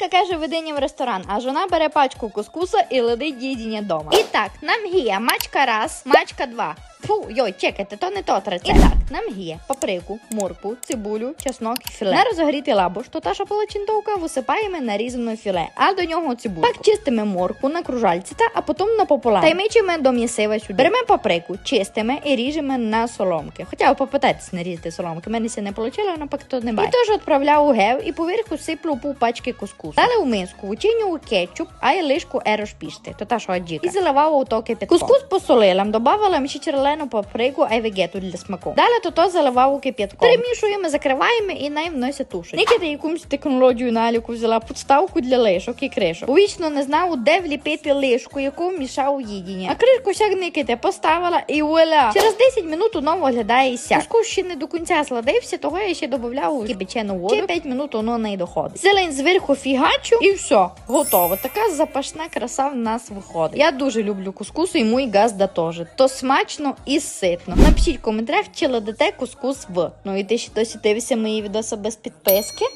Ірка каже, ведині в ресторан, а жона бере пачку кускуса і ледить їдіння дома. І так, нам гія мачка раз, мачка два. Фу, йой, чекайте, то не тот рецепт. І так, нам гіє паприку, морку, цибулю, чеснок і філе. На розогрітий лабуш, то та що палачинтовка висипаємо нарізане філе, а до нього цибулю. Так чистимо морку на кружальці та, а потім напополам. Та й мичимо до м'ясива сюди. Беремо паприку, чистимо і ріжемо на соломки. Хоча ви попитайтесь не різати соломки, мене це не вийшло, але поки то не бачу. І теж відправляв у гев і поверху сиплю пів пачки кускусу. Дали у миску, вичиню кетчуп, а й лишку ерош пішти, то та що аджіка. І заливав у то кипятком. Кускус посолила, додавала ще черлену паприку, а й вегету для смаку. Далі то то заливав у кип'ятком. Перемішуємо, закриваємо і най вносять тушить. Ніколи якусь технологію наліку взяла підставку для лишок і кришок. Вічно не знав, де вліпити лишку, яку мішав у їдіння. А кришку сяк никите поставила і вуаля. Через 10 минут воно виглядає і сяк. Кускус ще не до кінця сладився, того я ще додавав у кипячену воду. Ще 5 минут воно не доходить. Зелень зверху фігачу і все, готово. Така запашна краса в нас виходить. Я дуже люблю кускус і мій газда теж. То смачно і ситно. Напишіть в коментарях, чи ладите кускус в. Ну і ти ще досі дивишся мої відоси без підписки.